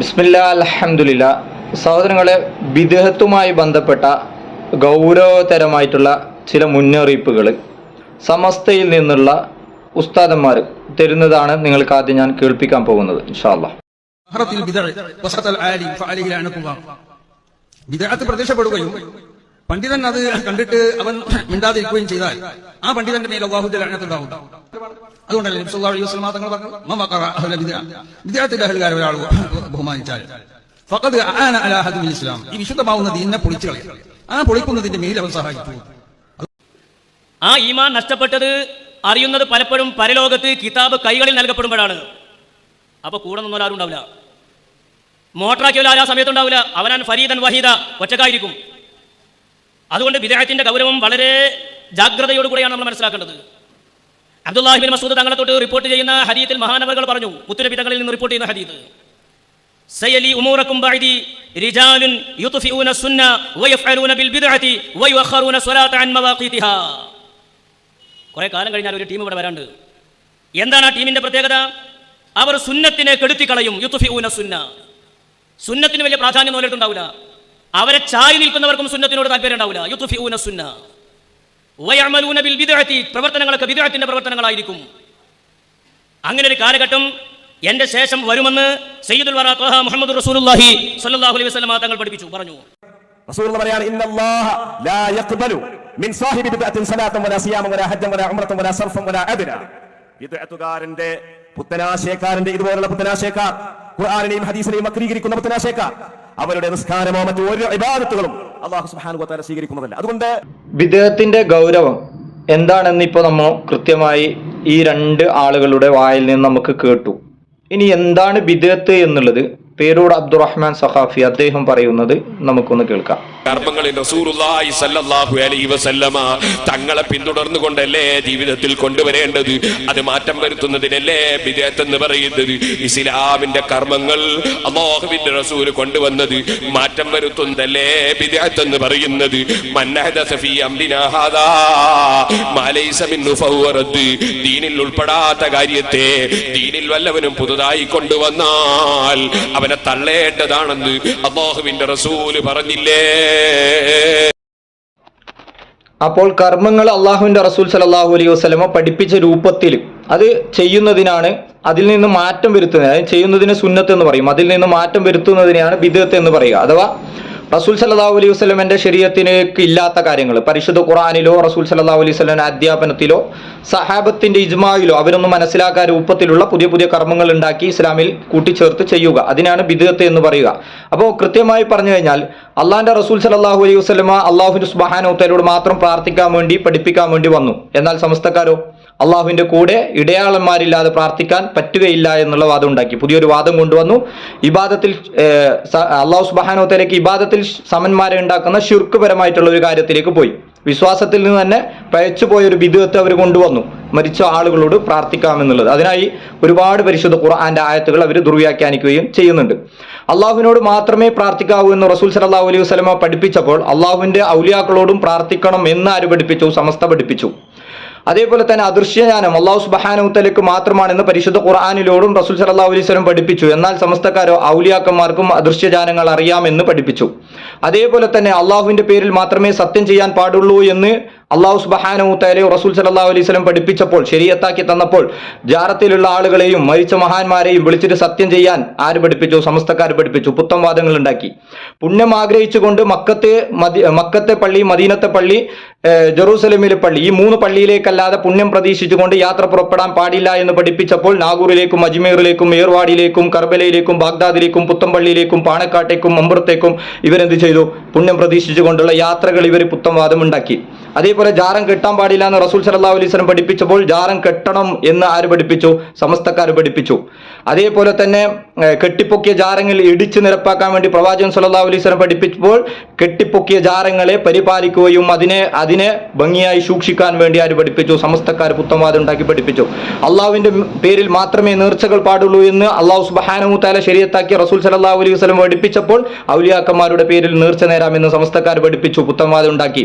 ബിസ്മില്ല അലഹമുല്ല സഹോദരങ്ങളെ വിദേഹത്തുമായി ബന്ധപ്പെട്ട ഗൗരവതരമായിട്ടുള്ള ചില മുന്നറിയിപ്പുകൾ സമസ്തയിൽ നിന്നുള്ള ഉസ്താദന്മാർ തരുന്നതാണ് നിങ്ങൾക്ക് ആദ്യം ഞാൻ കേൾപ്പിക്കാൻ പോകുന്നത് ഇൻഷാല്ല പ്രത്യക്ഷപ്പെടുകയും പണ്ഡിതൻ അത് കണ്ടിട്ട് അവൻ മിണ്ടാതിരിക്കുകയും ചെയ്താൽ ആ പണ്ഡിതന്റെ മേൽ അള്ളാഹുന്റെ ലعنത്തുണ്ടാവും അതുകൊണ്ടല്ലേ നബി സല്ലല്ലാഹു അലൈഹി വസല്ലം തങ്ങൾ വിദഗ്ധത്തിന്റെ അഹൽക്കാരെ ഒരാൾ ബഹുമാനിച്ചാൽ ഫഖദ് ആന അലാ ഹദ്മിൽ ഇസ്ലാം ഈ വിശുദ്ധമാവുന്ന ദീനിനെ പൊളിച്ചു കളയും ആ പൊളിക്കുന്നതിന്റെ മേൽ അവൻ സഹായിച്ചു ആ ഈമാൻ നഷ്ടപ്പെട്ടത് അറിയുന്നത് പലപ്പോഴും പരലോകത്ത് കിതാബ് കൈകളിൽ നൽകപ്പെടുമ്പോഴാണ്. അപ്പൊ കൂടെ നിന്നോലും ആരും ഉണ്ടാവില്ല. മോട്ടറാക്കിയാലും ആ സമയത്തുണ്ടാവില്ല അവനാൻ ഫരീദൻ വഹീദ ഒറ്റക്കായിരിക്കും. അതുകൊണ്ട് വിദേഹത്തിന്റെ ഗൗരവം വളരെ ജാഗ്രതയോടുകൂടിയാണ് നമ്മൾ മനസ്സിലാക്കേണ്ടത്. അബ്ദുല്ലാഹിബിൻ മസൂദ് തങ്ങളെ തൊട്ട് റിപ്പോർട്ട് ചെയ്യുന്ന ഹദീത്തിൽ മഹാനവകൾ പറഞ്ഞു മുത്തുരപിതകളിൽ നിന്ന് റിപ്പോർട്ട് ചെയ്യുന്ന ഹരീത് സയലി ഉമൂറക്കും ബഅദി റിജാലുൻ ബിൽ അൻ കുറെ കാലം കഴിഞ്ഞാൽ ഒരു ടീം ഇവിടെ വരാണ്ട്. എന്താണ് ആ ടീമിന്റെ പ്രത്യേകത? അവർ സുന്നത്തിനെ കെടുത്തിക്കളയും യുത്ഫിഊന സുന്ന. സുന്നത്തിന് വലിയ പ്രാധാന്യം നോലിട്ടുണ്ടാവില്ല അവരെ ചായി നിൽക്കുന്നവർക്കും സുന്നത്തിനോട് താല്പര്യം ഉണ്ടാവില്ല. യുത്ഫിഊന സുന്ന. വയഅമലൂന ബിൽ ബിദ്അതി പ്രവർത്തനങ്ങളൊക്കെ ബിദ്അത്തിന്റെ പ്രവർത്തനങ്ങളായിരിക്കും. അങ്ങനെ ഒരു കാലഘട്ടം എന്റെ ശേഷം വരുമെന്ന് സയ്യിദുൽ വറ ത്വഹ മുഹമ്മദ് റസൂലുള്ളാഹി സ്വല്ലല്ലാഹു അലൈഹി വസല്ലം തങ്ങൾ പഠിപ്പിച്ചു. പറഞ്ഞു. റസൂൽ പറയാണ് ഇന്നല്ലാഹ ലാ യഖ്ബലു മിൻ സാഹിബി ബിദ്അത്തിൻ സലാത്തൻ വലാ സിയാമൻ വലാ ഹജ്ജൻ വലാ ഉംറത്തൻ വലാ സർഫൻ വലാ അദ്ന. ബിദ്അത്തുകാരന്റെ പുത്തനാശയക്കാരന്റെ ഇതുപോലുള്ള പുത്തനാശയക്കാർ ഖുർആനിനെയും ഹദീസിനെയും വക്രീകരിക്കുന്ന പുത്തനാശയക്കാർ അവരുടെ നിസ്കാരമോ മറ്റു ഒരു ഇബാദത്തുകളും അള്ളാഹു തആല സ്വീകരിക്കുന്നതല്ല. അതുകൊണ്ട് വിദേഹത്തിന്റെ ഗൗരവം എന്താണെന്ന് ഇപ്പോൾ നമ്മൾ കൃത്യമായി ഈ രണ്ട് ആളുകളുടെ വായിൽ നിന്ന് നമുക്ക് കേട്ടു. ഇനി എന്താണ് വിദേഹത്ത് എന്നുള്ളത്? പേരോട് അബ്ദുറഹ്മാൻ സഖാഫി അദ്ദേഹം പറയുന്നത് നമുക്കൊന്ന് കേൾക്കാം. കർമ്മങ്ങളിൽ റസൂലുള്ളാഹി സല്ലല്ലാഹു അലൈഹി വസല്ലമ തങ്ങളെ പിന്തുടർന്നുകൊണ്ടല്ലേ ജീവിതത്തിൽ കൊണ്ടുവരേണ്ടത്? അത് മാറ്റം വരുത്തുന്നതിനല്ലേ ബിദഅത്ത് എന്ന് പറയുന്നത്? ഇസ്ലാമിന്റെ കർമ്മങ്ങൾ അല്ലാഹുവിന്റെ റസൂൽ കൊണ്ടുവന്നത് മാറ്റം വരുത്തുന്നതല്ലേ ബിദഅത്ത് എന്ന് പറയുന്നത് ദീനിൽ ഉൾപ്പെടാത്ത കാര്യത്തെ ദീനിൽ വല്ലവനും പുതുതായി കൊണ്ടുവന്നാൽ അവനെ തള്ളേണ്ടതാണെന്ന് അള്ളാഹുവിന്റെ റസൂൽ പറഞ്ഞില്ലേ? അപ്പോൾ കർമ്മങ്ങൾ അള്ളാഹുവിന്റെ റസൂൽ സലാഹു അലൈഹി വസ്ലമ പഠിപ്പിച്ച രൂപത്തിൽ അത് ചെയ്യുന്നതിനാണ് അതിൽ നിന്ന് മാറ്റം വരുത്തുന്നത്. അതായത് ചെയ്യുന്നതിന് സുന്നത്ത് എന്ന് പറയും. അതിൽ നിന്ന് മാറ്റം വരുത്തുന്നതിനെയാണ് ബിദത്ത് എന്ന് പറയുക. അഥവാ റസൂൽ സല്ലാ അലൈഹി വസ്ലമന്റെ ശരീരത്തിലേക്ക് ഇല്ലാത്ത കാര്യങ്ങൾ. പരിശുദ്ധ ഖുറാനിലോ റസൂൽ സല്ലാ അലൈഹി വസ്ലമിന്റെ അധ്യാപനത്തിലോ സഹാബത്തിന്റെ ഇജ്മായിലോ അവരൊന്നും മനസ്സിലാക്കാൻ രൂപത്തിലുള്ള പുതിയ പുതിയ കർമ്മങ്ങൾ ഉണ്ടാക്കി ഇസ്ലാമിൽ കൂട്ടിച്ചേർത്ത് ചെയ്യുക. അതിനാണ് ബിദത്ത് എന്ന് പറയുക. അപ്പോൾ കൃത്യമായി പറഞ്ഞു കഴിഞ്ഞാൽ അള്ളാഹിന്റെ റസൂൽ സല്ലല്ലാഹു അലൈഹി വസ്ലമ അള്ളാഹുബാനോത്തരോട് മാത്രം പ്രാർത്ഥിക്കാൻ വേണ്ടി പഠിപ്പിക്കാൻ വേണ്ടി വന്നു. എന്നാൽ സമസ്തക്കാരോ? അള്ളാഹുവിന്റെ കൂടെ ഇടയാളന്മാരില്ലാതെ പ്രാർത്ഥിക്കാൻ പറ്റുകയില്ല എന്നുള്ള വാദം ഉണ്ടാക്കി. പുതിയൊരു വാദം കൊണ്ടുവന്നു. ഇബാദത്തിൽ അള്ളാഹു സുബാനോത്തേലേക്ക് ഇബാദത്തിൽ സമന്മാരെ ഉണ്ടാക്കുന്ന ശുർക്കുപരമായിട്ടുള്ള ഒരു കാര്യത്തിലേക്ക് പോയി. വിശ്വാസത്തിൽ നിന്ന് തന്നെ പയച്ചു പോയ ഒരു വിധത്തെ അവർ കൊണ്ടുവന്നു. മരിച്ച ആളുകളോട് പ്രാർത്ഥിക്കാമെന്നുള്ളത്. അതിനായി ഒരുപാട് പരിശുദ്ധ ഖുർആന്റെ ആയത്തുകൾ അവർ ദുർവ്യാഖ്യാനിക്കുകയും ചെയ്യുന്നുണ്ട്. അള്ളാഹുവിനോട് മാത്രമേ പ്രാർത്ഥിക്കാവൂ എന്ന് റസൂൽ സലാഹു അലൈഹി വസ്ലമ പഠിപ്പിച്ചപ്പോൾ അള്ളാഹുവിന്റെ ഔലിയാക്കളോടും പ്രാർത്ഥിക്കണം എന്ന് ആര് പഠിപ്പിച്ചു? സമസ്ത പഠിപ്പിച്ചു. അതേപോലെ തന്നെ അദൃശ്യജ്ഞാനം അള്ളാഹു സുബഹാനുത്തലക്ക് മാത്രമാണെന്ന് പരിശുദ്ധ ഖുർആാനിലോടും റസൂൽ സല്ലല്ലാഹു അലൈഹി വസല്ലം പഠിപ്പിച്ചു. എന്നാൽ സമസ്തക്കാരോ ഔലിയാക്കന്മാർക്കും അദൃശ്യജാനങ്ങൾ അറിയാമെന്ന് പഠിപ്പിച്ചു. അതേപോലെ തന്നെ അള്ളാഹുവിന്റെ പേരിൽ മാത്രമേ സത്യം ചെയ്യാൻ പാടുള്ളൂ എന്ന് അള്ളാഹു സുബഹാനുത്തലയും റസൂൽ സല്ലല്ലാഹു അലൈഹി വസല്ലം പഠിപ്പിച്ചപ്പോൾ ശരിയത്താക്കി തന്നപ്പോൾ ജാറത്തിലുള്ള ആളുകളെയും മരിച്ച മഹാന്മാരെയും വിളിച്ചിട്ട് സത്യം ചെയ്യാൻ ആര് പഠിപ്പിച്ചു? സമസ്തക്കാർ പഠിപ്പിച്ചു. പുത്തം വാദങ്ങൾ ഉണ്ടാക്കി. പുണ്യം ആഗ്രഹിച്ചുകൊണ്ട് മക്കത്തെ മക്കത്തെ പള്ളി മദീനത്തെ പള്ളി ജെറൂസലമിലെ പള്ളി ഈ മൂന്ന് പള്ളിയിലേക്കല്ലാതെ പുണ്യം പ്രതീക്ഷിച്ചുകൊണ്ട് യാത്ര പുറപ്പെടാൻ പാടില്ല എന്ന് പഠിപ്പിച്ചപ്പോൾ നാഗൂറിലേക്കും അജ്മീറിലേക്കും ഏർവാടിയിലേക്കും കർബലയിലേക്കും ബാഗ്ദാദിലേക്കും പുത്തമ്പള്ളിയിലേക്കും പാണക്കാട്ടേക്കും മമ്പുറത്തേക്കും ഇവരെന്ത് ചെയ്തു? പുണ്യം പ്രതീക്ഷിച്ചുകൊണ്ടുള്ള യാത്രകൾ ഇവർ പുത്തംവാദം ഉണ്ടാക്കി. അതേപോലെ ജാറം കെട്ടാൻ പാടില്ല എന്ന് റസൂൽ സല്ലല്ലാഹു അലൈഹി പഠിപ്പിച്ചപ്പോൾ ജാറം കെട്ടണം എന്ന് ആര് പഠിപ്പിച്ചു? സമസ്തക്കാർ പഠിപ്പിച്ചു. അതേപോലെ തന്നെ കെട്ടിപ്പൊക്കിയ ജാറങ്ങൾ ഇടിച്ചു നിരപ്പാക്കാൻ വേണ്ടി പ്രവാചകൻ സല്ലല്ലാഹു അലൈഹി പഠിപ്പിച്ചപ്പോൾ കെട്ടിപ്പൊക്കിയ ജാരങ്ങളെ പരിപാലിക്കുകയും അതിനെ അതിനെ ഭംഗിയായി സൂക്ഷിക്കാൻ വേണ്ടി ആര് പഠിപ്പിച്ചു? സമസ്തക്കാർ പുത്തംവാദം ഉണ്ടാക്കി പഠിപ്പിച്ചു. അള്ളാഹുവിന്റെ പേരിൽ മാത്രമേ നേർച്ചകൾ പാടുള്ളൂ എന്ന് അള്ളാഹു സുബ്ഹാനഹു ശരിയത്താക്കി റസൂൽ സല്ലല്ലാഹു അലൈഹി വസല്ലം പഠിപ്പിച്ചപ്പോൾ ഔലിയാക്കന്മാരുടെ പേരിൽ നേർച്ച നേരാമെന്ന് സമസ്തക്കാർ പഠിപ്പിച്ചു പുത്തംവാദം ഉണ്ടാക്കി.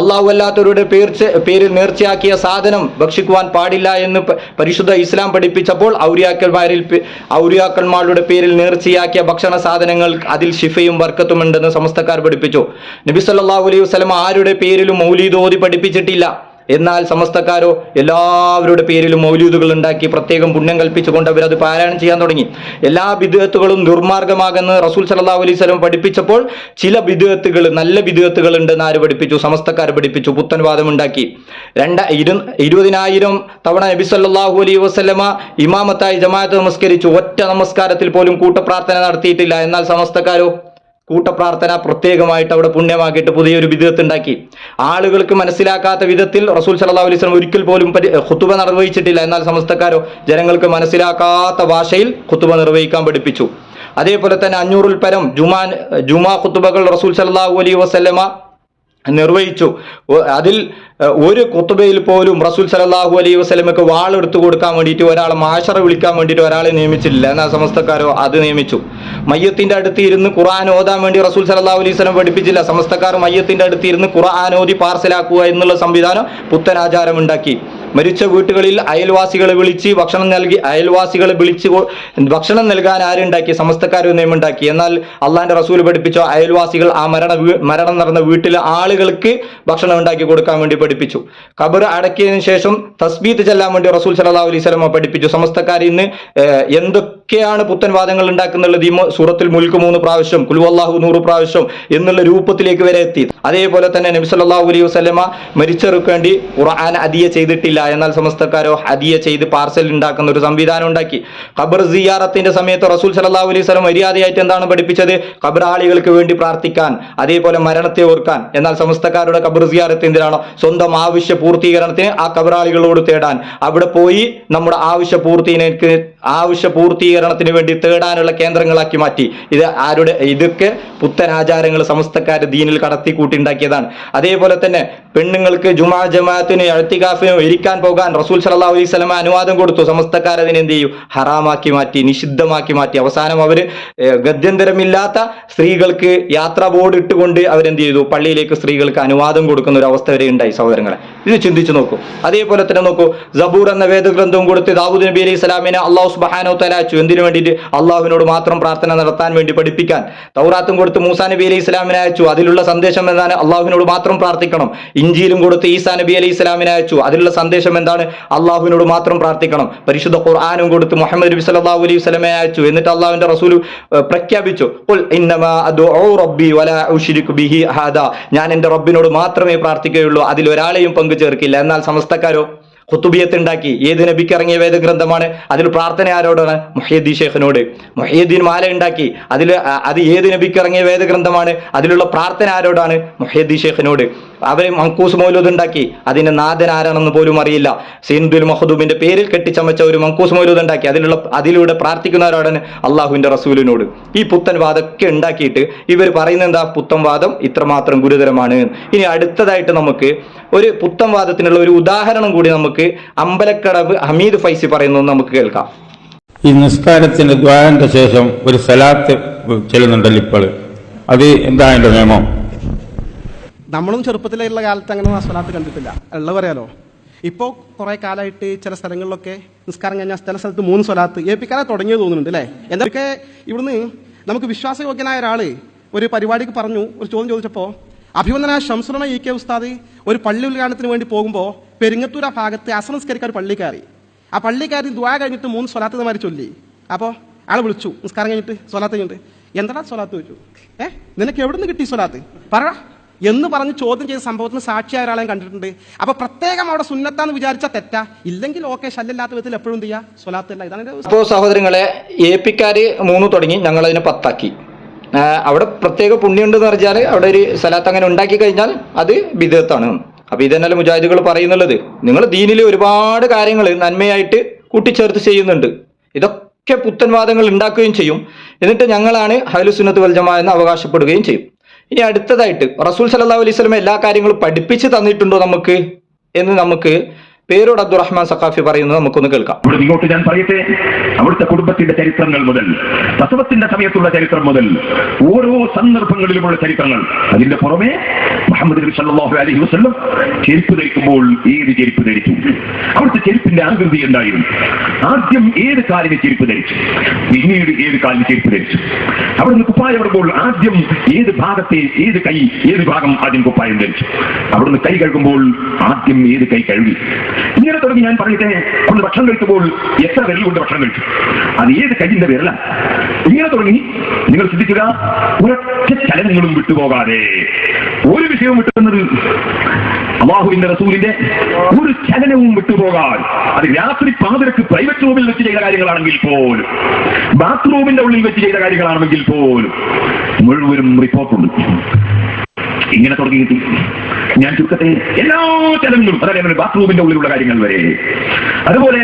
അള്ളാഹു അല്ലാതെ അല്ലാത്തവരുടെ പേർച്ച പേരിൽ നേർച്ചയാക്കിയ സാധനം ഭക്ഷിക്കുവാൻ പാടില്ല എന്ന് പരിശുദ്ധ ഇസ്ലാം പഠിപ്പിച്ചപ്പോൾ ഔര്യാക്കന്മാരിൽ ഔര്യാക്കന്മാരുടെ പേരിൽ നേർച്ചയാക്കിയ ഭക്ഷണ സാധനങ്ങൾ അതിൽ ഷിഫയും വർക്കത്തും ഉണ്ടെന്ന് സമസ്തക്കാർ പഠിപ്പിച്ചു. നബി സല്ലല്ലാഹു അലൈഹി വസ്ലം ആരുടെ പേരിലും മൗലീദ് ഓതി പഠിപ്പിച്ചിട്ടില്ല. എന്നാൽ സമസ്തക്കാരോ എല്ലാവരുടെ പേരിലും മൗലൂദുകൾ ഉണ്ടാക്കി പ്രത്യേകം പുണ്യം കൽപ്പിച്ചുകൊണ്ട് അവരത് പാരായണം ചെയ്യാൻ തുടങ്ങി. എല്ലാ ബിദുഅത്തുകളും ദുർമാർഗമാകുന്ന റസൂൽ സല്ലല്ലാഹു അലൈഹി വസല്ലം പഠിപ്പിച്ചപ്പോൾ ചില ബിദുഅത്തുകൾ നല്ല ബിദുഅത്തുകൾ ഉണ്ടെന്ന് ആര് പഠിപ്പിച്ചു? സമസ്തക്കാർ പഠിപ്പിച്ചു പുത്തൻവാദം ഉണ്ടാക്കി. രണ്ട ഇരു ഇരുപതിനായിരം തവണ നബി സല്ലാഹു അലൈഹി വസല്ലമ ഇമാമത്തായി ജമാഅത്ത് നമസ്കരിച്ചു. ഒറ്റ നമസ്കാരത്തിൽ പോലും കൂട്ടപ്രാർത്ഥന നടത്തിയിട്ടില്ല. എന്നാൽ സമസ്തക്കാരോ കൂട്ടപ്രാർത്ഥന പ്രത്യേകമായിട്ട് അവിടെ പുണ്യമാക്കിയിട്ട് പുതിയൊരു വിധത്ത് ഉണ്ടാക്കി. ആളുകൾക്ക് മനസ്സിലാക്കാത്ത വിധത്തിൽ റസൂൽ സല്ലല്ലാഹു അലൈഹി ഒരിക്കൽ പോലും ഖുതുബ നിർവഹിച്ചിട്ടില്ല. എന്നാൽ സമസ്തക്കാരോ ജനങ്ങൾക്ക് മനസ്സിലാക്കാത്ത ഭാഷയിൽ ഖുതുബ നിർവഹിക്കാൻ പഠിപ്പിച്ചു. അതേപോലെ തന്നെ അഞ്ഞൂറിൽ പരം ജുമാൻ ജുമാ ഖുതുബകൾ റസൂൽ സല്ലല്ലാഹു അലൈഹി വസല്ലമ നിർവഹിച്ചു. അതിൽ ഒരു കുത്തുബയിൽ പോലും റസൂൽ സലല്ലാഹു അലൈഹി വസ്ലമക്ക് വാളെടുത്തു കൊടുക്കാൻ വേണ്ടിയിട്ട് ഒരാളെ മാഷറ വിളിക്കാൻ വേണ്ടിയിട്ട് ഒരാളെ നിയമിച്ചില്ല എന്നാൽ സമസ്തക്കാരോ അത് നിയമിച്ചു. മയ്യത്തിന്റെ അടുത്ത് ഇരുന്ന് ഖുർആൻ ഓതാൻ വേണ്ടി റസൂൽ സലാഹു അലൈഹി സ്വലം പഠിപ്പിച്ചില്ല. സമസ്തക്കാർ മയ്യത്തിന്റെ അടുത്ത് ഇരുന്ന് ഖുർആൻ ഓതി പാർസലാക്കുക എന്നുള്ള സംവിധാനം പുത്തൻ ആചാരം ഉണ്ടാക്കി. മരിച്ച വീട്ടുകളിൽ അയൽവാസികളെ വിളിച്ച് ഭക്ഷണം നൽകി അയൽവാസികളെ വിളിച്ച് ഭക്ഷണം നൽകാൻ ആരുണ്ടാക്കി സമസ്തക്കാരോ നിയമുണ്ടാക്കി എന്നാൽ അള്ളാഹിന്റെ റസൂൽ പഠിപ്പിച്ച അയൽവാസികൾ ആ മരണ മരണം നടന്ന വീട്ടിലെ ആളുകൾക്ക് ഭക്ഷണം ഉണ്ടാക്കി കൊടുക്കാൻ വേണ്ടി പഠിപ്പിച്ചു. ഖബർ അടക്കിയതിനു ശേഷം തസ്ബീത്ത് ചെല്ലാൻ വേണ്ടി റസൂൽ സല്ലല്ലാഹു അലൈഹി സ്വലമ പഠിപ്പിച്ചു. സമസ്തക്കാർ ഇന്ന് എന്തൊക്കെയാണ് പുത്തൻവാദങ്ങൾ ഉണ്ടാക്കുന്നുള്ളത് ഈ സൂറത്തിൽ മുൽക്ക് മൂന്ന് പ്രാവശ്യം കുൽവല്ലാഹു നൂറ് പ്രാവശ്യം എന്നുള്ള രൂപത്തിലേക്ക് വരെ എത്തി. അതേപോലെ തന്നെ നബി സല്ലല്ലാഹു അലൈഹി വസ്ലമ മരിച്ചവർക്ക് വേണ്ടി ഖുർആൻ അദിയ ചെയ്തിട്ടില്ല. എന്നാൽ സമസ്തക്കാരോ ഹദിയ ചെയ്ത് പാർസൽ ഉണ്ടാക്കുന്ന ഒരു സംവിധാനം ഉണ്ടാക്കി. ഖബർ സിയാറത്തിന്റെ സമയത്ത് റസൂൽ സലാഹു അലൈഹി സ്വലം മര്യാദയായിട്ട് എന്താണ് പഠിപ്പിച്ചത്? ഖബർ വേണ്ടി പ്രാർത്ഥിക്കാൻ അതേപോലെ മരണത്തെ ഓർക്കാൻ. എന്നാൽ സമസ്തക്കാരുടെ ഖബർ സിയാറത്ത് എന്തിനാണോ? സ്വന്തം ആവശ്യ പൂർത്തീകരണത്തിന് ആ ഖബറാളികളോട് തേടാൻ. അവിടെ പോയി നമ്മുടെ ആവശ്യ പൂർത്തീനക്ക് ആവശ്യ പൂർത്തീകരണത്തിന് വേണ്ടി തേടാനുള്ള കേന്ദ്രങ്ങളാക്കി മാറ്റി. ഇത് ആരുടെ ഇതൊക്കെ പുത്തൻ ആചാരങ്ങൾ സമസ്തക്കാർ ദീനിൽ കടത്തി കൂട്ടിണ്ടാക്കിയതാണ് അതേപോലെ തന്നെ പെണ്ണുങ്ങൾക്ക് ജുമാ ജമാഅത്തിന് എഴുത്തികാഫിനും ഇരിക്കാൻ പോകാൻ റസൂൽ സല്ലല്ലാഹു അലൈഹി സ്വലമ അനുവാദം കൊടുത്തു. സമസ്തക്കാർ അതിനെ എന്ത് ചെയ്യും? ഹറാമാക്കി മാറ്റി നിഷിദ്ധമാക്കി മാറ്റി. അവസാനം അവർ ഗദ്യന്തരമില്ലാത്ത സ്ത്രീകൾക്ക് യാത്രാ ബോർഡ് ഇട്ടുകൊണ്ട് അവരെന്ത് ചെയ്തു? പള്ളിയിലേക്ക് സ്ത്രീകൾക്ക് അനുവാദം കൊടുക്കുന്ന ഒരു അവസ്ഥ വരെ ഉണ്ടായി സഹോദരങ്ങളെ. ഇത് ചിന്തിച്ചു നോക്കൂ. അതേപോലെ തന്നെ നോക്കൂ. സബൂർ എന്ന വേദഗ്രന്ഥവും കൊടുത്ത് ദാവൂദ് നബി അലൈഹി സ്വലാമിനെ അള്ളാഹു സുബാനോ തലാച്ചു എന്തിനു വേണ്ടിയിട്ട്? അള്ളാഹുവിനോട് മാത്രം പ്രാർത്ഥന നടത്താൻ വേണ്ടി പഠിപ്പിക്കാൻ. തൗറാത്തും കൊടുത്ത് മൂസാ നബി അലൈഹി സ്വലാമിനെ അയച്ചു. അതിലുള്ള സന്ദേശം എന്താണ്? അള്ളാഹുവിനോട് മാത്രം പ്രാർത്ഥിക്കണം. ഇഞ്ചിയിലും കൊടുത്ത് ഈസാ നബി അലൈഹി സ്വലാമിനെ അയച്ചു. അതിലുള്ള സന്ദേശം എന്താണ്? അള്ളാഹുവിനോട് മാത്രം പ്രാർത്ഥിക്കണം. പരിശുദ്ധ ഖുർആാനും കൊടുത്ത് മുഹമ്മദ് നബി സല്ലല്ലാഹു അലൈഹി സ്വലമെ അയച്ചു. എന്നിട്ട് അള്ളാഹുവിന്റെ റസൂൽ പ്രഖ്യാപിച്ചു. ഞാൻ എന്റെ റബ്ബിനോട് മാത്രമേ പ്രാർത്ഥിക്കുകയുള്ളൂ. അതിൽ ഒരാളെയും പങ്കു ചേർക്കില്ല എന്നാൽ സമസ്തക്കാരോ ഖുത്തുബിയത്ത് ഉണ്ടാക്കി ഏത് നബിക്ക് ഇറങ്ങിയ വേദഗ്രന്ഥമാണ്? അതിൽ പ്രാർത്ഥന ആരോടാണ്? മൊഹീദ്ദീൻ ഷേഖിനോട് മൊഹീദ്ദീൻ മാല ഉണ്ടാക്കി. അതിൽ അത് ഏത് നബിക്ക് ഇറങ്ങിയ വേദഗ്രന്ഥമാണ്? അതിലുള്ള പ്രാർത്ഥന ആരോടാണ്? മൊഹീദ്ദീൻ ഷേഖിനോട് അവരെ മങ്കൂസ് മൗലൂദ് ഉണ്ടാക്കി. അതിന് നാഥൻ ആരാണെന്ന് പോലും അറിയില്ല. സീന്ദുൽ മഹദൂബിന്റെ പേരിൽ കെട്ടിച്ചമച്ച ഒരു മങ്കൂസ് മൗലൂദ് ഉണ്ടാക്കി. അതിലുള്ള അതിലൂടെ പ്രാർത്ഥിക്കുന്നവരോടാണ് അള്ളാഹുവിന്റെ റസൂലിനോട്. ഈ പുത്തൻ വാദമൊക്കെ ഉണ്ടാക്കിയിട്ട് ഇവർ പറയുന്ന എന്താ? പുത്തൻ വാദം ഇത്രമാത്രം ഗുരുതരമാണ്. ഇനി അടുത്തതായിട്ട് നമുക്ക് ഒരു പുത്തൻ വാദത്തിനുള്ള ഒരു ഉദാഹരണം കൂടി നമുക്ക് അമ്പലക്കടവ് ഹമീദ് ഫൈസി പറയുന്നത് നമുക്ക് കേൾക്കാം. ഈ നിസ്കാരത്തിന്റെ ദ്വാരന്റെ ശേഷം ഒരു സലാത്ത് ചെല്ലുന്നുണ്ടല്ലോ ഇപ്പോൾ അത് എന്താ നിയമം? നമ്മളും ചെറുപ്പത്തിലുള്ള കാലത്ത് അങ്ങനെ സ്വലാത്ത് കണ്ടിട്ടില്ല. ഉള്ള പറയാലോ? ഇപ്പോൾ കുറേ കാലമായിട്ട് ചില സ്ഥലങ്ങളിലൊക്കെ നിസ്കാരം കഴിഞ്ഞാൽ ചില സ്ഥലത്ത് മൂന്ന് സ്വലാത്ത് ഏൽപ്പിക്കാതെ തുടങ്ങിയത് തോന്നുന്നുണ്ട് അല്ലേ? എന്തൊക്കെ ഇവിടുന്ന് നമുക്ക് വിശ്വാസയോഗ്യനായ ഒരാൾ ഒരു പരിപാടിക്ക് പറഞ്ഞു ഒരു ചോദ്യം ചോദിച്ചപ്പോൾ അഭിവന്ദന ശംസുറമ ഇ കെ ഉസ്താദ് ഒരു പള്ളി ഉദ്ഘാടനത്തിന് വേണ്ടി പോകുമ്പോൾ പെരിങ്ങത്തൂർ ആ ഭാഗത്ത് അസംസ്കരിക്കാൻ ഒരു പള്ളി കയറി. ആ പള്ളി കയറി ദ്വാ കഴിഞ്ഞിട്ട് മൂന്ന് സ്വലാത്ത് മാറി ചൊല്ലി. അപ്പോൾ ആൾ വിളിച്ചു നിസ്കാരം കഴിഞ്ഞിട്ട് സ്വലാത്ത് കഴിഞ്ഞിട്ട്. എന്താ സ്വലാത്ത് ചോദിച്ചു? ഏഹ് നിനക്ക് എവിടെ നിന്ന് കിട്ടി സ്വലാത്ത്? പറ. എന്ന് പറഞ്ഞ് ചോദ്യം ചെയ്ത സംഭവത്തിന് സാക്ഷിയായ ഒരാളെ കണ്ടിട്ടുണ്ട്. അപ്പൊ പ്രത്യേകം അവിടെ സുന്നത്താന്ന് വിചാരിച്ച തെറ്റാ. ഇല്ലെങ്കിൽ ഓക്കെ ശല്യമില്ലാത്ത വിധത്തിൽ എപ്പോഴും ചെയ്യാ? സ്വലാത്തല്ല ഇതാണ് അപ്പോൾ സഹോദരങ്ങളെ എ പിക്കാര് മൂന്ന് തുടങ്ങി. ഞങ്ങൾ അതിനെ പത്താക്കി അവിടെ പ്രത്യേക പുണ്യമുണ്ടെന്ന് പറഞ്ഞാൽ അവിടെ ഒരു സ്ഥലത്ത് അങ്ങനെ ഉണ്ടാക്കി കഴിഞ്ഞാൽ അത് വിധത്താണ് അപ്പൊ ഇതെന്നല്ല മുജാഹിദുകൾ പറയുന്നുള്ളത്? നിങ്ങൾ ദീനിൽ ഒരുപാട് കാര്യങ്ങൾ നന്മയായിട്ട് കൂട്ടിച്ചേർത്ത് ചെയ്യുന്നുണ്ട്. ഇതൊക്കെ പുത്തൻവാദങ്ങൾ ഉണ്ടാക്കുകയും ചെയ്യും. എന്നിട്ട് ഞങ്ങളാണ് ഹൈലുസുന്നത്ത് വൽജമ എന്ന് അവകാശപ്പെടുകയും ചെയ്യും. ഇനി അടുത്തതായിട്ട് റസൂൽ സല്ലാ അലൈഹി സ്വലം എല്ലാ കാര്യങ്ങളും പഠിപ്പിച്ച് തന്നിട്ടുണ്ടോ നമുക്ക്? എന്ന് നമുക്ക് പേരോട് അബ്ദുറഹ്മാൻ സഖാഫി പറയുന്നത് നമുക്കൊന്ന് കേൾക്കാം. ഇവിടെ ഇങ്ങോട്ട് ഞാൻ പറയട്ടെ? അവിടുത്തെ കുടുംബത്തിന്റെ ചരിത്രങ്ങൾ മുതൽ പ്രസവത്തിന്റെ സമയത്തുള്ള ചരിത്രം മുതൽ ഓരോ സന്ദർഭങ്ങളിലുമുള്ള ചരിത്രങ്ങൾ. അതിന്റെ പുറമെ മുഹമ്മദ് നബി സല്ലല്ലാഹു അലൈഹി വസല്ലം ചെരുപ്പ് ധരിക്കുമ്പോൾ ഏത് ചെരുപ്പ് ധരിച്ചു? അവിടുത്തെ ചെരുപ്പിന്റെ ആകൃതി എന്തായിരുന്നു? ആദ്യം ഏത് കാലിന് ചെരുപ്പ് ധരിച്ചു? പിന്നീട് ഏത് കാലിന് ചെരുപ്പ് ധരിച്ചു? അവിടുന്ന് കുപ്പായം ഇടുമ്പോൾ ആദ്യം ഏത് ഭാഗത്തെ ഏത് കൈ ഏത് ഭാഗം ആദ്യം കുപ്പായം ധരിച്ചു? അവിടുന്ന് കൈ കഴുകുമ്പോൾ ആദ്യം ഏത് കൈ കഴുകി? ഇങ്ങനെ തുടങ്ങി ഞാൻ പറയട്ടെ ഒന്ന് ഭക്ഷണം കഴിക്കുമ്പോൾ എത്ര വിരൽ കൊണ്ട് ഭക്ഷണം കഴിച്ചു? അത് ഏത് കൈയിന്റെ വിരല? ഇങ്ങനെ തുടങ്ങി നിങ്ങൾ ശ്രദ്ധിക്കുക ഒരൊറ്റ ചലനങ്ങളും വിട്ടുപോകാതെ ഒരു വിഷയവും വിട്ടുന്നത് അള്ളാഹുവിന്റെ റസൂലിന്റെ ഒരു ചലനവും വിട്ടുപോകാൻ. അത് രാത്രി പാതിരക്ക് പ്രൈവറ്റ് റൂമിൽ വെച്ച് ചെയ്ത കാര്യങ്ങളാണെങ്കിൽ പോലും. ബാത്റൂമിന്റെ ഉള്ളിൽ വെച്ച് ചെയ്ത കാര്യങ്ങളാണെങ്കിൽ പോലും. മുഴുവനും റിപ്പോർട്ടുണ്ട് ഇങ്ങനെ തുടങ്ങി കിട്ടി. ഞാൻ ചുരുക്കത്തെ എല്ലാ ചലനങ്ങളും അതായത് ബാത്റൂമിന്റെ ഉള്ളിലുള്ള കാര്യങ്ങൾ വരെ. അതുപോലെ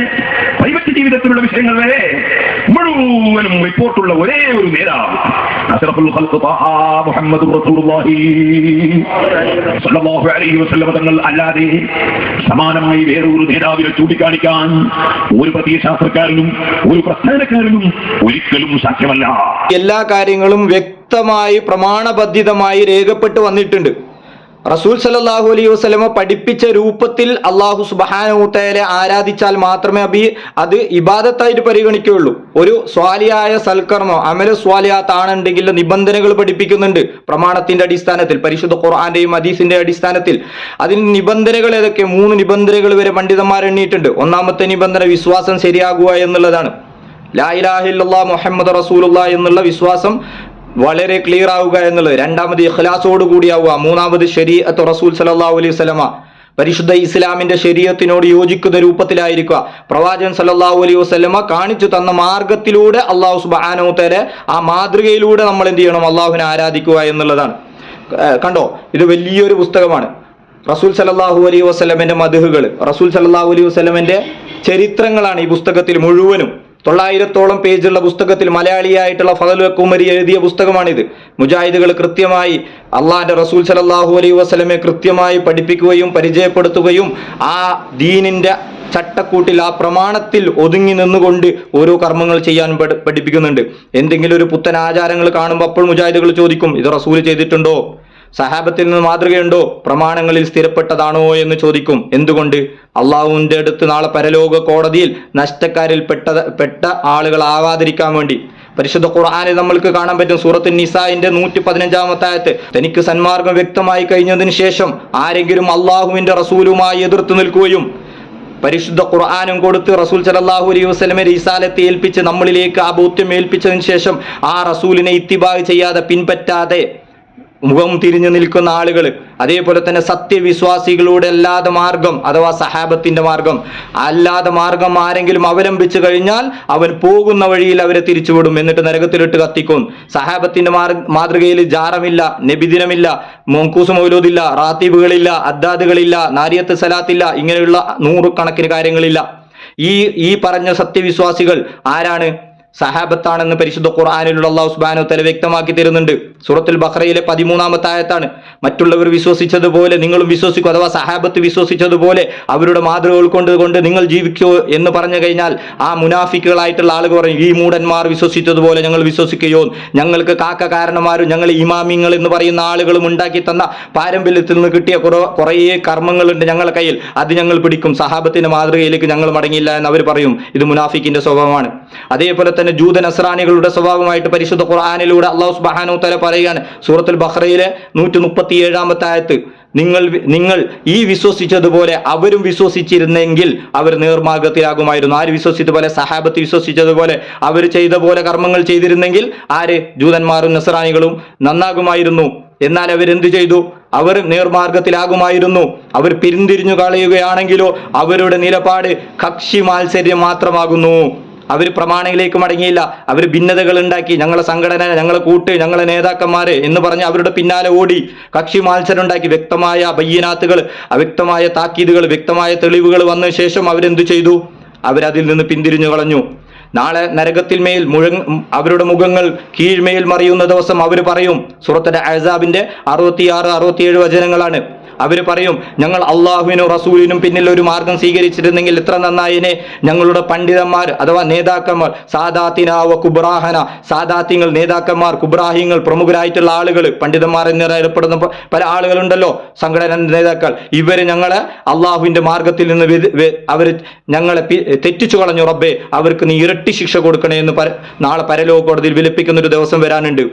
ജീവിതത്തിലുള്ള വിഷയങ്ങൾ വരെ മുഴുവനും റിപ്പോർട്ടുള്ള ഒരേ ഒരു നേതാവ്. തങ്ങൾ അല്ലാതെ സമാനമായി വേറൊരു നേതാവിനെ ചൂണ്ടിക്കാണിക്കാൻ ഒരു പ്രത്യയശാസ്ത്രക്കാരനും ഒരു പ്രസ്ഥാനക്കാരനും ഒരിക്കലും സാധ്യമല്ല. എല്ലാ കാര്യങ്ങളും വ്യക്തമായി പ്രമാണബദ്ധിതമായി രേഖപ്പെട്ട് വന്നിട്ടുണ്ട്. റസൂൽ സല്ലല്ലാഹു അലൈഹി വസ്ലമ പഠിപ്പിച്ച രൂപത്തിൽ അള്ളാഹു സുബഹാനൂത്തയെ ആരാധിച്ചാൽ മാത്രമേ അബി അത് ഇബാദത്തായിട്ട് പരിഗണിക്കുകയുള്ളൂ. ഒരു സ്വാലിയായ സൽക്കർമ്മം അമല സ്വാലിയാത്താണെന്നുണ്ടെങ്കിൽ നിബന്ധനകൾ പഠിപ്പിക്കുന്നുണ്ട് പ്രമാണത്തിന്റെ അടിസ്ഥാനത്തിൽ പരിശുദ്ധ ഖുർആാന്റെയും ഹദീസിന്റെ അടിസ്ഥാനത്തിൽ. അതിന് നിബന്ധനകൾ ഏതൊക്കെ? മൂന്ന് നിബന്ധനകൾ വരെ പണ്ഡിതന്മാർ എണ്ണിയിട്ടുണ്ട്. ഒന്നാമത്തെ നിബന്ധന വിശ്വാസം ശരിയാകുക എന്നുള്ളതാണ്. ലാ ഇലാഹ ഇല്ലല്ലാഹ് മുഹമ്മദ് റസൂലുള്ള എന്നുള്ള വിശ്വാസം വളരെ ക്ലിയർ ആവുക എന്നുള്ളത് രണ്ടാമത് ഇഖ്ലാസോട് കൂടിയാവുക മൂന്നാമത് ശരീഅത്ത് റസൂൽ സല്ലല്ലാഹു അലൈഹി വസല്ലമ പരിശുദ്ധ ഇസ്ലാമിന്റെ ശരീരത്തിനോട് യോജിക്കുന്ന രൂപത്തിലായിരിക്കുക. പ്രവാചകൻ സല്ലല്ലാഹു അലൈഹി വസല്ലമ കാണിച്ചു തന്ന മാർഗത്തിലൂടെ അള്ളാഹു തആല ആ മാതൃകയിലൂടെ നമ്മൾ എന്ത് ചെയ്യണം? അള്ളാഹുവിനെ ആരാധിക്കുക എന്നുള്ളതാണ്. കണ്ടോ? ഇത് വലിയൊരു പുസ്തകമാണ്. റസൂൽ സല്ലല്ലാഹു അലൈഹി വസ്ലമിന്റെ മധുഹുകൾ റസൂൽ സല്ലല്ലാഹു അലൈഹി വസല്ലമന്റെ ചരിത്രങ്ങളാണ് ഈ പുസ്തകത്തിൽ മുഴുവനും. തൊള്ളായിരത്തോളം പേജുള്ള പുസ്തകത്തിൽ മലയാളിയായിട്ടുള്ള ഫതൽ കുമരി എഴുതിയ പുസ്തകമാണിത്. മുജാഹിദുകൾ കൃത്യമായി അള്ളാഹിന്റെ റസൂൽ സലല്ലാഹു അലൈ വസ്ലമെ കൃത്യമായി പഠിപ്പിക്കുകയും പരിചയപ്പെടുത്തുകയും ആ ദീനിന്റെ ചട്ടക്കൂട്ടിൽ ആ പ്രമാണത്തിൽ ഒതുങ്ങി നിന്നുകൊണ്ട് ഓരോ കർമ്മങ്ങൾ ചെയ്യാൻ പഠിപ്പിക്കുന്നുണ്ട്. എന്തെങ്കിലും ഒരു പുത്തൻ ആചാരങ്ങൾ കാണുമ്പോൾ അപ്പോൾ മുജാഹിദുകൾ ചോദിക്കും ഇത് റസൂൽ ചെയ്തിട്ടുണ്ടോ? സഹാബത്തിൽ നിന്ന് മാതൃകയുണ്ടോ? പ്രമാണങ്ങളിൽ സ്ഥിരപ്പെട്ടതാണോ എന്ന് ചോദിക്കും. എന്തുകൊണ്ട്? അള്ളാഹുവിന്റെ അടുത്ത് നാളെ പരലോക കോടതിയിൽ നഷ്ടക്കാരിൽ പെട്ട പെട്ട ആളുകൾ ആവാതിരിക്കാൻ വേണ്ടി. പരിശുദ്ധ ഖുർആാനിൽ നമ്മൾക്ക് കാണാൻ പറ്റും സൂറത്ത് നിസായിന്റെ നൂറ്റി പതിനഞ്ചാമത്തെ ആയത്ത്. തനിക്ക് സന്മാർഗം വ്യക്തമായി കഴിഞ്ഞതിന് ശേഷം ആരെങ്കിലും അള്ളാഹുവിന്റെ റസൂലുമായി എതിർത്ത് നിൽക്കുകയും പരിശുദ്ധ ഖുർആാനും കൊടുത്ത് റസൂൽ സലല്ലാഹു അലൈഹി വസ്ലമെ ഈസാലത്തെ ഏൽപ്പിച്ച് നമ്മളിലേക്ക് ആ ബോധ്യം ഏൽപ്പിച്ചതിന് ശേഷം ആ റസൂലിനെ ഇത്തിബാഗ് ചെയ്യാതെ പിൻപറ്റാതെ മുഖം തിരിഞ്ഞു നിൽക്കുന്ന ആളുകൾ അതേപോലെ തന്നെ സത്യവിശ്വാസികളുടെ അല്ലാതെ മാർഗം അഥവാ സഹാബത്തിന്റെ മാർഗം അല്ലാതെ മാർഗം ആരെങ്കിലും അവലംബിച്ചു കഴിഞ്ഞാൽ അവൻ പോകുന്ന വഴിയിൽ അവരെ തിരിച്ചുവിടും. എന്നിട്ട് നരകത്തിലിട്ട് കത്തിക്കും. സഹാബത്തിന്റെ മാതൃകയിൽ ജാറമില്ല നബിദിനമില്ല മോങ്കൂസ് മൗലൂദില്ല റാത്തീബുകളില്ല അദ്ദാദുകളില്ല നാരിയത്ത് സലാത്തില്ല ഇങ്ങനെയുള്ള നൂറുകണക്കിന് കാര്യങ്ങളില്ല. ഈ ഈ പറഞ്ഞ സത്യവിശ്വാസികൾ ആരാണ്? സഹാബത്താണെന്ന് പരിശുദ്ധ ഖുർആാനിലുള്ള അള്ളാഹു സുബാനോ തല വ്യക്തമാക്കി തരുന്നുണ്ട്. സൂറത്തുൽ ബഹ്റയിലെ പതിമൂന്നാമത്തെ ആയത്താണ്. മറ്റുള്ളവർ വിശ്വസിച്ചതുപോലെ നിങ്ങളും വിശ്വസിക്കും അഥവാ സഹാബത്ത് വിശ്വസിച്ചതുപോലെ അവരുടെ മാതൃക ഉൾക്കൊണ്ട് കൊണ്ട് നിങ്ങൾ ജീവിക്കോ എന്ന് പറഞ്ഞു കഴിഞ്ഞാൽ ആ മുനാഫിക്കുകളായിട്ടുള്ള ആളുകൾ പറയും ഈ മൂടന്മാർ വിശ്വസിച്ചതുപോലെ ഞങ്ങൾ വിശ്വസിക്കുകയോ ഞങ്ങൾക്ക് കാക്ക കാരണമാരും ഞങ്ങൾ ഇമാമിങ്ങൾ എന്ന് പറയുന്ന ആളുകളും ഉണ്ടാക്കി തന്ന പാരമ്പര്യത്തിൽ നിന്ന് കിട്ടിയ കുറേ കുറേ കർമ്മങ്ങളുണ്ട് ഞങ്ങളുടെ കയ്യിൽ. അത് ഞങ്ങൾ പിടിക്കും. സഹാബത്തിന്റെ മാതൃകയിലേക്ക് ഞങ്ങൾ മടങ്ങിയില്ല എന്ന് അവർ പറയും. ഇത് മുനാഫിക്കിന്റെ സ്വഭാവമാണ്. അതേപോലെ തന്നെ ജൂത നസ്രാനികളുടെ സ്വഭാവമായിട്ട് പരിശുദ്ധ ഖുർആാനിലൂടെ അള്ളാഹു സുബാനു തല പറയുകയാണ്. സൂറത്തുൽ ബഹ്റയിലെ നൂറ്റി മുപ്പത്തി ഏഴാമത്തെ ആയത്ത്. നിങ്ങൾ നിങ്ങൾ ഈ വിശ്വസിച്ചതുപോലെ അവരും വിശ്വസിച്ചിരുന്നെങ്കിൽ അവർ നേർമാർഗത്തിലാകുമായിരുന്നു. ആര് വിശ്വസിച്ചതുപോലെ? സഹാബത്ത് വിശ്വസിച്ചതുപോലെ. അവർ ചെയ്ത പോലെ കർമ്മങ്ങൾ ചെയ്തിരുന്നെങ്കിൽ ആര്? ജൂതന്മാരും നസ്രാനികളും നന്നാകുമായിരുന്നു. എന്നാൽ അവരെന്ത് ചെയ്തു? അവർ നേർമാർഗത്തിലാകുമായിരുന്നു. അവർ പിരിന്തിരിഞ്ഞു കളയുകയാണെങ്കിലോ അവരുടെ നിലപാട് കക്ഷി മാത്സര്യം മാത്രമാകുന്നു. അവർ പ്രമാണയിലേക്ക് മടങ്ങിയില്ല. അവർ ഭിന്നതകൾ ഉണ്ടാക്കി. ഞങ്ങളെ സംഘടന ഞങ്ങളെ കൂട്ട് ഞങ്ങളെ നേതാക്കന്മാരെ എന്ന് പറഞ്ഞ് അവരുടെ പിന്നാലെ ഓടി കക്ഷി മത്സരം ഉണ്ടാക്കി. വ്യക്തമായ ബയ്യനാത്തുകൾ അവ്യക്തമായ താക്കീതുകൾ വ്യക്തമായ തെളിവുകൾ വന്ന ശേഷം അവരെന്തു ചെയ്തു? അവരതിൽ നിന്ന് പിന്തിരിഞ്ഞു കളഞ്ഞു. നാളെ നരകത്തിൽ മേൽ മുഴ അവരുടെ മുഖങ്ങൾ കീഴ്മേൽ മറിയുന്ന ദിവസം അവർ പറയും. സുഹൃത്തിന്റെ അഴസാബിന്റെ അറുപത്തിയാറ് അറുപത്തിയേഴ് വചനങ്ങളാണ്. അവർ പറയും ഞങ്ങൾ അള്ളാഹുവിനും റസൂലിനും പിന്നിൽ ഒരു മാർഗം സ്വീകരിച്ചിരുന്നെങ്കിൽ ഇത്ര നന്നായിനെ ഞങ്ങളുടെ പണ്ഡിതന്മാർ അഥവാ നേതാക്കന്മാർ സാദാത്തിനാവ കുബ്രാഹന. സാദാത്യങ്ങൾ നേതാക്കന്മാർ കുബ്രാഹിങ്ങൾ പ്രമുഖരായിട്ടുള്ള ആളുകൾ പണ്ഡിതന്മാർ എന്നറിയപ്പെടുന്ന പല ആളുകളുണ്ടല്ലോ സംഘടന നേതാക്കൾ. ഇവർ ഞങ്ങളെ അള്ളാഹുവിന്റെ മാർഗത്തിൽ നിന്ന് അവർ ഞങ്ങളെ തെറ്റിച്ചു കളഞ്ഞു റബ്ബേ അവർക്ക് നീ ഇരട്ടി ശിക്ഷ കൊടുക്കണേ എന്ന് നാളെ പരലോക കോടതിയിൽ വിലപ്പിക്കുന്ന ഒരു ദിവസം വരാനുണ്ട്.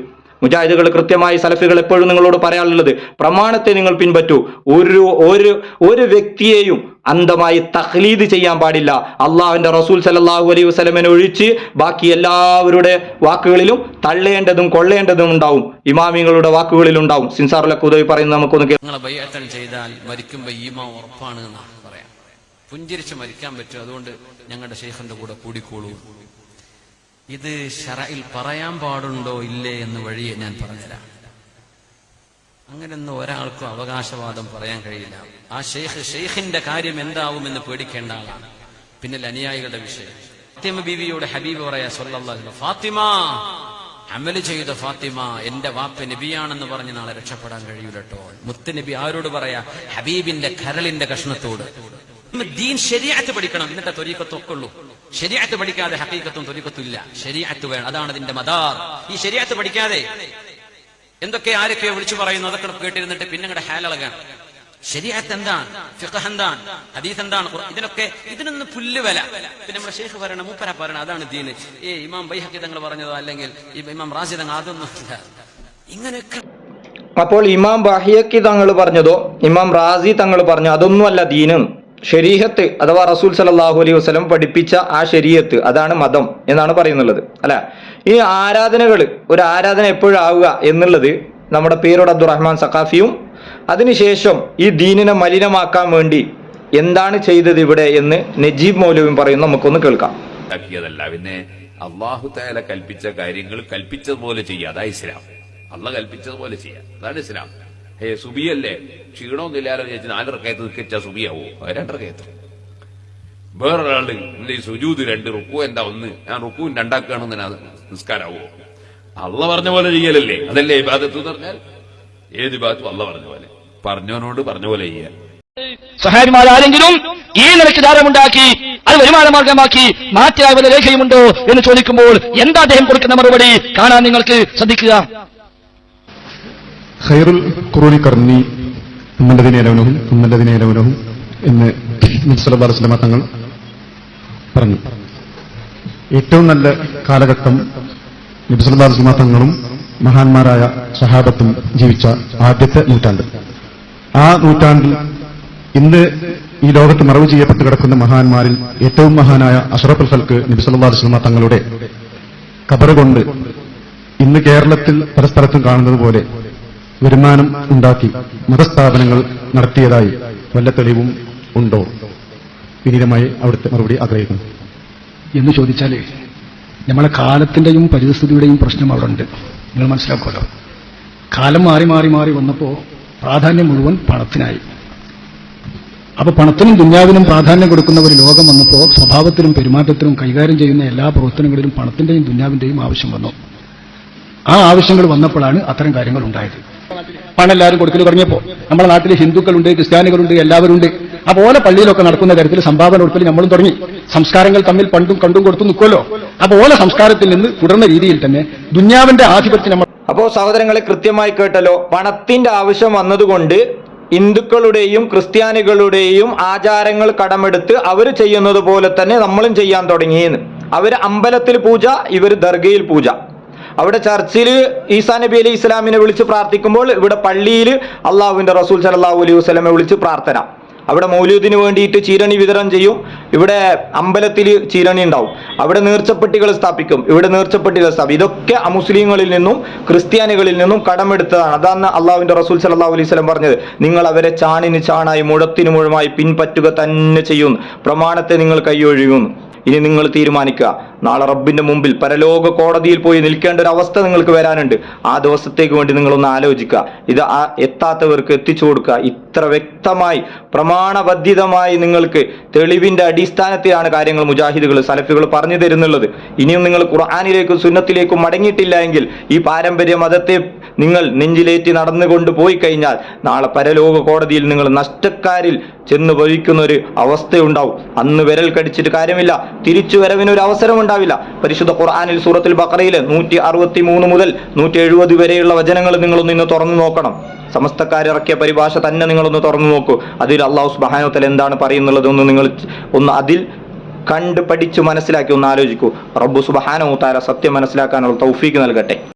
മുജാഹിദുകൾ കൃത്യമായി സലഫികൾ എപ്പോഴും നിങ്ങളോട് പറയാനുള്ളത് പ്രമാണത്തെ നിങ്ങൾ പിൻപറ്റൂ. ഒരു ഒരു ഒരു വ്യക്തിയെയും അന്ധമായി തഹ്ലീദ് ചെയ്യാൻ പാടില്ല. അള്ളാഹുവിന്റെ റസൂൽ സല്ലല്ലാഹു അലൈഹി വസ്ലമിനെ ഒഴിച്ച് ബാക്കി എല്ലാവരുടെ വാക്കുകളിലും തള്ളേണ്ടതും കൊള്ളേണ്ടതും ഉണ്ടാവും. ഇമാമിങ്ങളുടെ വാക്കുകളിൽ ഉണ്ടാവും. സിൻസാറുലക്ക് ഉദവി പറയുന്നത് നമുക്കൊന്ന് ചെയ്താൽ ഉറപ്പാണ് പുഞ്ചിരിച്ച് മരിക്കാൻ പറ്റും. അതുകൊണ്ട് ഞങ്ങളുടെ ശേഖറിന്റെ കൂടെ കൂടിക്കോളൂ. ഇത് ഷറയിൽ പറയാൻ പാടുണ്ടോ ഇല്ലേ എന്ന് വഴിയെ ഞാൻ പറഞ്ഞുതരാം. അങ്ങനെയൊന്നും ഒരാൾക്കും അവകാശവാദം പറയാൻ കഴിയില്ല. ആ ഷെയ്ഖ് ഷെയ്ഖിന്റെ കാര്യം എന്താവുമെന്ന് പേടിക്കേണ്ട ആളാണ്. പിന്നെ അനുയായികളുടെ വിഷയം. ഫാത്തിമ ബീവിയോട് ഹബീബ് പറയാ സല്ലല്ലാഹു ഫാത്തിമ അമൽ ചെയ്ത ഫാത്തിമ എന്റെ വാപ്പ നബിയാണെന്ന് പറഞ്ഞ് നാളെ രക്ഷപ്പെടാൻ കഴിയൂലട്ടോ മുത്ത് നബി ആരോട് പറയാ ഹബീബിന്റെ കരളിന്റെ കഷ്ണത്തോട്. ദീൻ ശരിയാക്കി പഠിക്കണം എന്നിട്ട് തൊരീക്കത്തൊക്കെ ഉള്ളൂ. ശരിയാത്ത് പഠിക്കാതെ ഹക്കീക്കത്തും തൊലിക്കത്തും ഇല്ല. ശരിയാത്ത് വേണം. അതാണ് അതിന്റെ മദാർ. ഈ ശരിയാത്ത് പഠിക്കാതെ എന്തൊക്കെ ആരൊക്കെയോ വിളിച്ചു പറയുന്നു അതൊക്കെ കേട്ടിരുന്നിട്ട് പിന്നെ അങ്ങടെ ഹാലളകാണ്. ശരിയാത്ത് എന്താണ്? ഫിഖഹ് എന്താണ്? ഹദീസ് എന്താണ്? ഇതിനൊക്കെ ഇതിനൊന്നും പുല്ല് വില. പിന്നെ നമ്മുടെ ഷെയ്ഖ് പറയണം മൂപ്പര പറയണം അതാണ് ദീന്. ഏ ഇമാം ബൈഹക്കി തങ്ങൾ പറഞ്ഞതോ അല്ലെങ്കിൽ ഇമാം റാസി തങ്ങൾ അതൊന്നും ഇങ്ങനെയൊക്കെ അപ്പോൾ ഇമാം ബാഹിയക്കി തങ്ങൾ പറഞ്ഞതോ? ഇമാം റാസി തങ്ങൾ പറഞ്ഞു? അതൊന്നുമല്ല ദീനും. ശരീഹത്ത് അഥവാ റസൂൽ സലാഹു അലൈഹി വസ്ലം പഠിപ്പിച്ച ആ ശരീരത്ത് അതാണ് മതം എന്നാണ് പറയുന്നുള്ളത്. അല്ല ഈ ആരാധനകൾ ഒരു ആരാധന എപ്പോഴാവുക എന്നുള്ളത് നമ്മുടെ പേരോട് അബ്ദുറഹ്മാൻ സഖാഫിയും അതിനുശേഷം ഈ ദീനിനെ മലിനമാക്കാൻ വേണ്ടി എന്താണ് ചെയ്തത് ഇവിടെ എന്ന് നജീബ് മൗലവിയും പറയും നമുക്കൊന്ന് കേൾക്കാം. പിന്നെ അള്ളാഹു താല കൽപ്പിച്ച കാര്യങ്ങൾ കൽപ്പിച്ചതുപോലെ ചെയ്യുക അതാ ഇസ്ലാം. അള്ള കൽപ്പിച്ചതുപോലെ ചെയ്യുക അതാണ് ഇസ്ലാം. ഹേ സുബിയല്ലേ? ക്ഷീണമൊന്നുമില്ലാലോ ചേച്ചി നാലിറക്കയത്ത് നിൽക്കിച്ച സുബിയാവോ? രണ്ടിറക്കയത്ത് വേറൊരാൾ എന്റെ ഈ സുജൂത് രണ്ട് റുക്കു എന്താ ഒന്ന്? ഞാൻ റുക്കുവും രണ്ടാക്കുകയാണെന്ന് ഞാൻ നിസ്കാരാവോ? അള്ള പറഞ്ഞ പോലെ ചെയ്യലല്ലേ? അതല്ലേ ഇബാദത്ത് എന്ന് പറഞ്ഞാൽ? ഏത് ഇബാദത്തും അള്ള പറഞ്ഞ പോലെ. പറഞ്ഞവനോട് പറഞ്ഞ പോലെ ചെയ്യാൻ. സഹായിമാരാരെങ്കിലും ഈ നിലയ്ക്ക് ധാരമുണ്ടാക്കി അത് വരുമാന മാർഗമാക്കി മാറ്റിയായ വല്ല രേഖയുമുണ്ടോ എന്ന് ചോദിക്കുമ്പോൾ എന്താ അദ്ദേഹം കൊടുക്കുന്ന മറുപടി? കാണാൻ നിങ്ങൾക്ക് ശ്രദ്ധിക്കുക. ഖൈറുൽ ഖുറൂനി കർണി ഉമ്മല്ലതിനേലവനവും ഉമ്മല്ലതിനേലവനവും എന്ന് നബ്സലി തങ്ങൾ പറഞ്ഞു. ഏറ്റവും നല്ല കാലഘട്ടം നബ്സലി തങ്ങളും മഹാന്മാരായ സഹാബത്തും ജീവിച്ച ആദ്യത്തെ നൂറ്റാണ്ട്. ആ നൂറ്റാണ്ടിൽ ഇന്ന് ഈ ലോകത്ത് മറവ് ചെയ്യപ്പെട്ട് കിടക്കുന്ന മഹാന്മാരിൽ ഏറ്റവും മഹാനായ അഷറഫുൽ ഫൽക്ക് നബി സല്ലല്ലാഹു അലൈഹി തങ്ങളുടെ കബറ് ഇന്ന് കേരളത്തിൽ പല സ്ഥലത്തും കാണുന്നത് പോലെ വരുമാനം ഉണ്ടാക്കി മതസ്ഥാപനങ്ങൾ നടത്തിയതായി വല്ല തെളിവും ഉണ്ടോ? വിനീതമായി അവിടുത്തെ മറുപടി ആഗ്രഹിക്കുന്നു. എന്ന് ചോദിച്ചാലേ നമ്മളെ കാലത്തിന്റെയും പരിസ്ഥിതിയുടെയും പ്രശ്നം അവിടെ ഉണ്ട് നിങ്ങൾ മനസ്സിലാക്കുമല്ലോ? കാലം മാറി മാറി മാറി വന്നപ്പോ പ്രാധാന്യം മുഴുവൻ പണത്തിനായി. അപ്പൊ പണത്തിനും ദുന്യാവിനും പ്രാധാന്യം കൊടുക്കുന്ന ഒരു ലോകം വന്നപ്പോ സ്വഭാവത്തിലും പെരുമാറ്റത്തിലും കൈകാര്യം ചെയ്യുന്ന എല്ലാ പ്രവർത്തനങ്ങളിലും പണത്തിന്റെയും ദുന്യാവിന്റെയും ആവശ്യം വന്നു. ആ ആവശ്യങ്ങൾ വന്നപ്പോഴാണ് അത്തരം കാര്യങ്ങൾ ഉണ്ടായത്. പണം എല്ലാവരും കൊടുക്കൽ തുടങ്ങിയപ്പോൾ നമ്മുടെ നാട്ടിൽ ഹിന്ദുക്കളുണ്ട് ക്രിസ്ത്യാനികളുണ്ട് എല്ലാവരുണ്ട്. അപ്പോലെ പള്ളിയിലൊക്കെ നടക്കുന്ന കാര്യത്തിൽ സംഭാവന കൊടുക്കൽ നമ്മളും തുടങ്ങി. സംസ്കാരങ്ങൾ തമ്മിൽ പണ്ടും കണ്ടും കൊടുത്തു നിൽക്കുമല്ലോ അപ്പോലെ സംസ്കാരത്തിൽ നിന്ന് തുടർന്ന രീതിയിൽ തന്നെ ദുന്യാവിന്റെ ആധിപത്യം നമ്മൾ അപ്പോൾ സഹോദരങ്ങളെ കൃത്യമായി കേട്ടല്ലോ. പണത്തിന്റെ ആവശ്യം വന്നതുകൊണ്ട് ഹിന്ദുക്കളുടെയും ക്രിസ്ത്യാനികളുടെയും ആചാരങ്ങൾ കടമെടുത്ത് അവർ ചെയ്യുന്നത് പോലെ തന്നെ നമ്മളും ചെയ്യാൻ തുടങ്ങിയെന്ന്. അവർ അമ്പലത്തിൽ പൂജ ഇവർ ദർഗയിൽ പൂജ. അവിടെ ചർച്ചിൽ ഈസാ നബി അലി ഇസ്ലാമിനെ വിളിച്ച് പ്രാർത്ഥിക്കുമ്പോൾ ഇവിടെ പള്ളിയിൽ അള്ളാഹുവിന്റെ റസൂൽ സലാഹു അലൈഹി വസ്ലമെ വിളിച്ച് പ്രാർത്ഥന. അവിടെ മൗലൂദിന് വേണ്ടിയിട്ട് ചീരണി വിതരണം ചെയ്യും. ഇവിടെ അമ്പലത്തിൽ ചീരണി ഉണ്ടാവും. അവിടെ നേർച്ചപ്പെട്ടികൾ സ്ഥാപിക്കും. ഇവിടെ നേർച്ചപ്പെട്ടികൾ സ്ഥാപിക്കും. ഇതൊക്കെ അമുസ്ലിങ്ങളിൽ നിന്നും ക്രിസ്ത്യാനികളിൽ നിന്നും കടമെടുത്തതാണ്. അതാണ് അള്ളാഹുവിന്റെ റസൂൽ സല്ലാഹു അലൈഹി സ്വലം പറഞ്ഞത്. നിങ്ങൾ അവരെ ചാണിന് ചാണായി മുഴത്തിന് മുഴുമായി പിൻപറ്റുക തന്നെ ചെയ്യുന്നു പ്രമാണത്തെ നിങ്ങൾ കൈയൊഴിയുന്നു ഇനി നിങ്ങൾ തീരുമാനിക്കുക. നാളെ റബ്ബിന്റെ മുമ്പിൽ പരലോക കോടതിയിൽ പോയി നിൽക്കേണ്ട ഒരു അവസ്ഥ നിങ്ങൾക്ക് വരാനുണ്ട്. ആ ദിവസത്തേക്ക് വേണ്ടി നിങ്ങളൊന്ന് ആലോചിക്കുക. ഇത് ആ എത്താത്തവർക്ക് എത്തിച്ചു കൊടുക്കുക. ഇത്ര വ്യക്തമായി പ്രമാണബദ്ധിതമായി നിങ്ങൾക്ക് തെളിവിന്റെ അടിസ്ഥാനത്തിലാണ് കാര്യങ്ങൾ മുജാഹിദുകൾ സലഫികൾ പറഞ്ഞു തരുന്നുള്ളത്. ഇനിയും നിങ്ങൾ ഖുർആാനിലേക്കും സുന്നത്തിലേക്കും മടങ്ങിയിട്ടില്ല എങ്കിൽ ഈ പാരമ്പര്യ മതത്തെ നിങ്ങൾ നെഞ്ചിലേറ്റി നടന്നുകൊണ്ട് പോയി കഴിഞ്ഞാൽ നാളെ പരലോക കോടതിയിൽ നിങ്ങൾ നഷ്ടക്കാരിൽ ചെന്ന് ഭവിക്കുന്ന ഒരു അവസ്ഥയുണ്ടാവും. അന്ന് വിരൽ കടിച്ചിട്ട് കാര്യമില്ല. തിരിച്ചു വരവിനൊരു അവസരം ഉണ്ടാവില്ല. പരിശുദ്ധ ഖുർആാനിൽ സൂറത്തിൽ ബക്രയിൽ നൂറ്റി അറുപത്തി മൂന്ന് മുതൽ നൂറ്റി എഴുപത് വരെയുള്ള വചനങ്ങൾ നിങ്ങളൊന്ന് ഇന്ന് തുറന്നു നോക്കണം. സമസ്തക്കാരിറക്കിയ പരിഭാഷ തന്നെ നിങ്ങളൊന്ന് തുറന്നു നോക്കൂ. അതിൽ അള്ളാഹു സുബാനോത്തൽ എന്താണ് പറയുന്നുള്ളത് ഒന്ന് നിങ്ങൾ ഒന്ന് അതിൽ കണ്ട് പഠിച്ച് മനസ്സിലാക്കി ഒന്ന് ആലോചിക്കൂ. റബ്ബു സുബഹാനോ താര സത്യം മനസ്സിലാക്കാനുള്ള തൗഫീക്ക് നൽകട്ടെ.